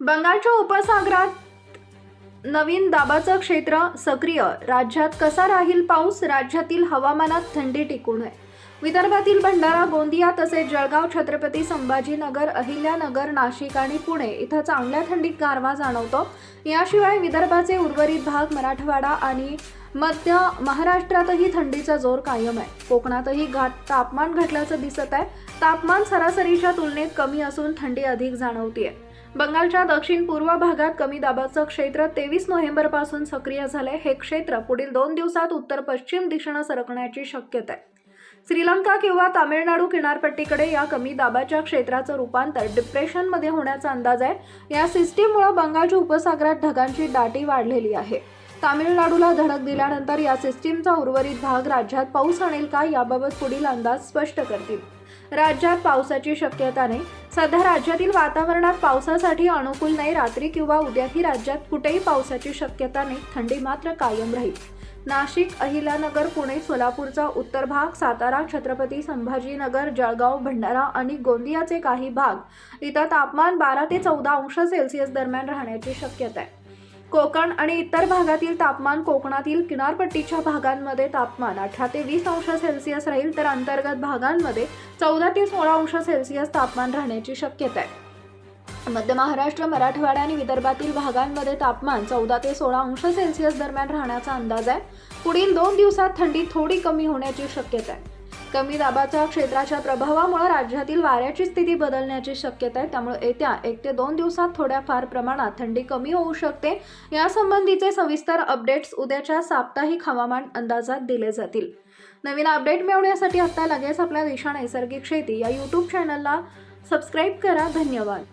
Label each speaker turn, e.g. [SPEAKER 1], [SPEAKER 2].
[SPEAKER 1] बंगालच्या उपसागरात नवीन दाबाचं क्षेत्र सक्रिय. राज्यात कसा राहील पाऊस? राज्यातील हवामानात थंडी टिकून आहे. विदर्भातील भंडारा गोंदिया तसेच जळगाव छत्रपती संभाजीनगर अहिल्यानगर नाशिक आणि पुणे इथं चांगल्या थंडीत गारवा जाणवतो. याशिवाय विदर्भाचे उर्वरित भाग मराठवाडा आणि मध्य महाराष्ट्रातही थंडीचा जोर कायम आहे. कोकणातही घाट तापमान घटल्याचं दिसत आहे. तापमान सरासरीच्या तुलनेत कमी असून थंडी अधिक जाणवतीये. बंगालच्या दक्षिण पूर्व भागात कमी दाबाचं क्षेत्र तेवीस नोव्हेंबरपासून सक्रिय झालंय. हे क्षेत्र पुढील दोन दिवसात उत्तर पश्चिम दिशेनं सरकण्याची शक्यता आहे. श्रीलंका किंवा तामिळनाडू किनारपट्टीकडे या कमी दाबाच्या क्षेत्राचं रूपांतर डिप्रेशनमध्ये होण्याचा अंदाज आहे. या सिस्टीममुळे बंगालच्या उपसागरात ढगांची दाटी वाढलेली आहे. तामिळनाडूला धडक दिल्यानंतर या सिस्टीमचा उर्वरित भाग राज्यात पाऊस आणेल का याबाबत पुढील अंदाज स्पष्ट करतील. राज्यात पावसाची शक्यता नाही. सध्या राज्यातील वातावरणात पावसासाठी अनुकूल नाही रात्री किंवा उद्याही राज्यात कुठेही पावसाची शक्यता नाही. थंडी मात्र कायम राहील. नाशिक अहिलानगर पुणे सोलापूरचा उत्तर भाग सातारा छत्रपती संभाजीनगर जळगाव भंडारा आणि गोंदियाचे काही भाग इथं तापमान बारा ते चौदा अंश सेल्सिअस दरम्यान राहण्याची शक्यता आहे. कोकण आणि इतर भागातील तापमान कोकणातील किनारपट्टीच्या भागांमध्ये तापमान अठरा ते वीस अंश सेल्सिअस राहील तर अंतर्गत भागांमध्ये चौदा ते सोळा अंश सेल्सिअस तापमान राहण्याची शक्यता आहे. मध्य महाराष्ट्र मराठवाडा आणि विदर्भातील भागांमध्ये तापमान चौदा ते सोळा अंश सेल्सिअस दरम्यान राहण्याचा अंदाज आहे. पुढील दोन दिवसात थंडी थोडी कमी होण्याची शक्यता आहे. कमी दाबाच्या क्षेत्राच्या प्रभावामुळे राज्यातील वाऱ्याची स्थिती बदलण्याची शक्यता आहे. त्यामुळे येत्या एक ते दोन दिवसात थोड्याफार प्रमाणात थंडी कमी होऊ शकते. यासंबंधीचे सविस्तर अपडेट्स उद्याच्या साप्ताहिक हवामान अंदाजात दिले जातील. नवीन अपडेट मिळवण्यासाठी आत्ता लगेच आपल्या दिशा नैसर्गिक शेती या यूट्यूब चॅनलला सबस्क्राईब करा. धन्यवाद.